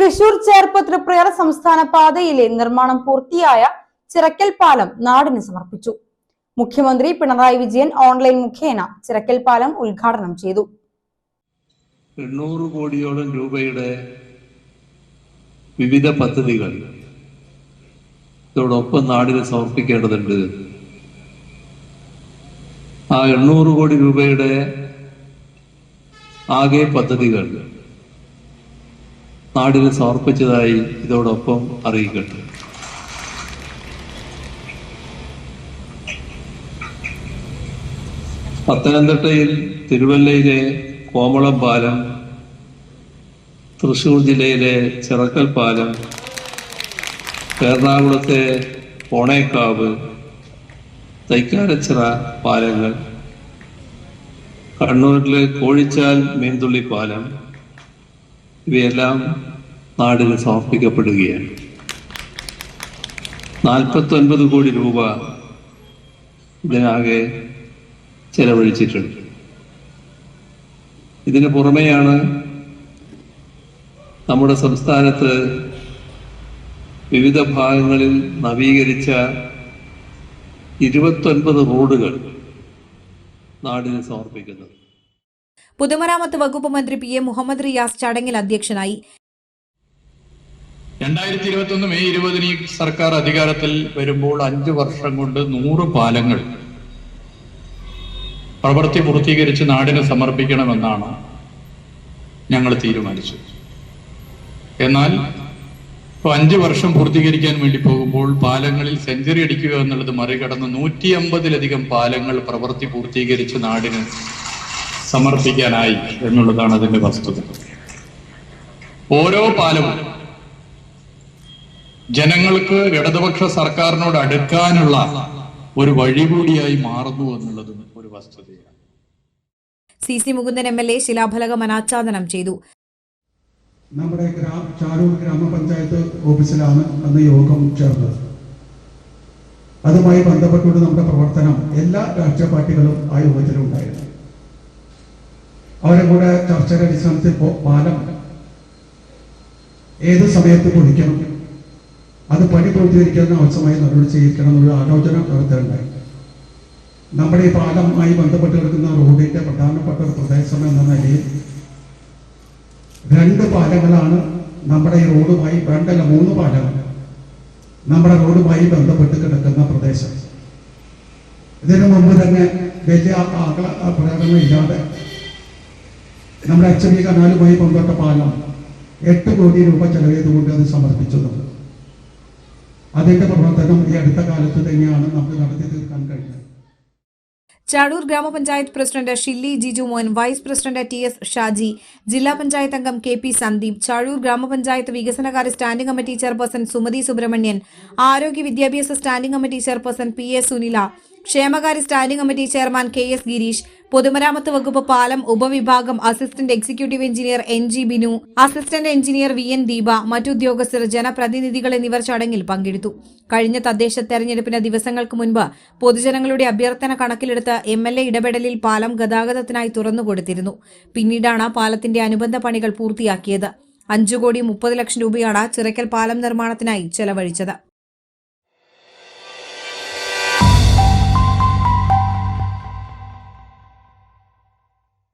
തൃശൂർ ചേർപ്പ് തൃപ്രയർ സംസ്ഥാന പാതയിലെ നിർമ്മാണം പൂർത്തിയായ ചിറക്കൽ പാലം നാടിന് സമർപ്പിച്ചു. മുഖ്യമന്ത്രി പിണറായി വിജയൻ ഓൺലൈൻ മുഖേന ചിറക്കൽ പാലം ഉദ്ഘാടനം ചെയ്തു. എണ്ണൂറ് കോടിയോളം രൂപയുടെ വിവിധ പദ്ധതികൾ ഇതോടൊപ്പം നാടിന് സമർപ്പിക്കേണ്ടതുണ്ട്. ആ എണ്ണൂറ് കോടി രൂപയുടെ ആകെ പദ്ധതികൾ നാടിന് സമർപ്പിച്ചതായി ഇതോടൊപ്പം അറിയിക്കട്ടെ. പത്തനംതിട്ടയിൽ തിരുവല്ലയിലെ കോമളം പാലം തൃശൂർ ജില്ലയിലെ ചിറക്കൽ പാലം എറണാകുളത്തെ ഓണേക്കാവ് തൈക്കാരച്ചിറ പാലങ്ങൾ കണ്ണൂരിലെ കോഴിച്ചാൽ മീൻതുള്ളി പാലം ഇവയെല്ലാം നാടിന് സമർപ്പിക്കപ്പെടുകയാണ്. നാൽപ്പത്തി ഒൻപത് കോടി രൂപ ഇതിനാകെ ചെലവഴിച്ചിട്ടുണ്ട്. ഇതിന് പുറമെയാണ് നമ്മുടെ സംസ്ഥാനത്ത് വിവിധ ഭാഗങ്ങളിൽ നവീകരിച്ച ഇരുപത്തൊൻപത് റോഡുകൾ നാടിന് സമർപ്പിക്കുന്നത്. പൊതുമരാമത്ത് വകുപ്പ് മന്ത്രി പി എ മുഹമ്മദ് റിയാസ് ചടങ്ങിൽ അധ്യക്ഷനായി. രണ്ടായിരത്തി ഇരുപത്തി ഒന്ന് മെയ് ഇരുപതിന് ഈ സർക്കാർ അധികാരത്തിൽ വരുമ്പോൾ അഞ്ചു വർഷം കൊണ്ട് നൂറ് പാലങ്ങൾ പ്രവൃത്തി പൂർത്തീകരിച്ച് നാടിന് സമർപ്പിക്കണമെന്നാണ് ഞങ്ങൾ തീരുമാനിച്ചത് എന്നാൽ ഇപ്പോൾ അഞ്ച് വർഷം പൂർത്തീകരിക്കാൻ വേണ്ടി പോകുമ്പോൾ പാലങ്ങളിൽ സെഞ്ചുറി അടിക്കുക എന്നുള്ളത് മറികടന്ന് നൂറ്റി അമ്പതിലധികം പാലങ്ങൾ പ്രവൃത്തി പൂർത്തീകരിച്ച് നാടിന് സമർപ്പിക്കാനായി എന്നുള്ളതാണ് അതിന്റെ വസ്തുത. ഓരോ പാലവും ജനങ്ങൾക്ക് ഇടതുപക്ഷ സർക്കാരിനോട് അടുക്കാനുള്ള ഒരു വഴി കൂടിയായി മാറുന്നു എന്നുള്ളതും ഒരു വസ്തുതയാണ്. C C Mukundan M L A ശിലാഫലകം അനാച്ഛാദനം ചെയ്തു. നമ്മുടെ ഗ്രാമ ചാരൂർ ഗ്രാമപഞ്ചായത്ത് ഓഫീസിലാണ് അന്ന് യോഗം ചേർന്നത്. അതുമായി ബന്ധപ്പെട്ടുകൊണ്ട് നമ്മുടെ പ്രവർത്തനം എല്ലാ രാഷ്ട്രീയ പാർട്ടികളും ആ യോഗത്തിലുണ്ടായിരുന്നു. അവരെ കൂടെ ചർച്ചയുടെ അടിസ്ഥാനത്തിൽ പാലം ഏത് സമയത്ത് പൊളിക്കണം? അത് പണി പൂർത്തീകരിക്കാൻ ആവശ്യമായി നടപടി ചെയ്യിക്കണം എന്നുള്ള ആലോചന നടത്തേണ്ടായി നമ്മുടെ ഈ പാലമായി ബന്ധപ്പെട്ട് കിടക്കുന്ന റോഡിന്റെ പ്രധാനപ്പെട്ട ഒരു പ്രദേശം എന്ന നിലയിൽ രണ്ട് പാലങ്ങളാണ് നമ്മുടെ ഈ റോഡുമായി രണ്ടല്ല മൂന്ന് പാലങ്ങൾ നമ്മുടെ റോഡുമായി ബന്ധപ്പെട്ട് കിടക്കുന്ന പ്രദേശം. ഇതിനു മുമ്പ് തന്നെ വലിയ ആകള പ്രകടനമില്ലാതെ നമ്മുടെ എച്ച് ബി കനാലുമായി ബന്ധപ്പെട്ട പാലം എട്ട് കോടി രൂപ ചെലവേതുകൊണ്ട് അത് സമർപ്പിച്ചത്. അതിന്റെ പ്രവർത്തനം ഈ അടുത്ത കാലത്ത് തന്നെയാണ് നമുക്ക് നടത്തി തീർക്കാൻ കഴിഞ്ഞത്. ചാടൂർ ഗ്രാമപഞ്ചായത്ത് president Shilly Jijumon vice president T S Shaji ജില്ലാ പഞ്ചായത്ത് അംഗം കെ പി സന്ദീപ് ചാഴൂർ ഗ്രാമപഞ്ചായത്ത് വികസനകാര്യ standing committee chairperson Sumathi Subramanian ആരോഗ്യ വിദ്യാഭ്യാസ standing committee chairperson P A Sunila ക്ഷേമകാര്യ standing committee chairman K S Girish പൊതുമരാമത്ത് വകുപ്പ് പാലം ഉപവിഭാഗം assistant executive engineer N G Binu assistant engineer V N Deepa മറ്റുദ്യോഗസ്ഥർ ജനപ്രതിനിധികൾ എന്നിവർ ചടങ്ങിൽ പങ്കെടുത്തു. കഴിഞ്ഞ തദ്ദേശ തെരഞ്ഞെടുപ്പിന് ദിവസങ്ങൾക്ക് മുൻപ് പൊതുജനങ്ങളുടെ അഭ്യർത്ഥന കണക്കിലെടുത്ത് എം എൽ എ ഇടപെടലിൽ പാലം ഗതാഗതത്തിനായി തുറന്നുകൊടുത്തിരുന്നു പിന്നീടാണ് പാലത്തിന്റെ അനുബന്ധ പണികൾ പൂർത്തിയാക്കിയത്. അഞ്ചു കോടി മുപ്പത് ലക്ഷം രൂപയാണ് ചിറക്കൽ പാലം നിർമ്മാണത്തിനായി ചെലവഴിച്ചത്.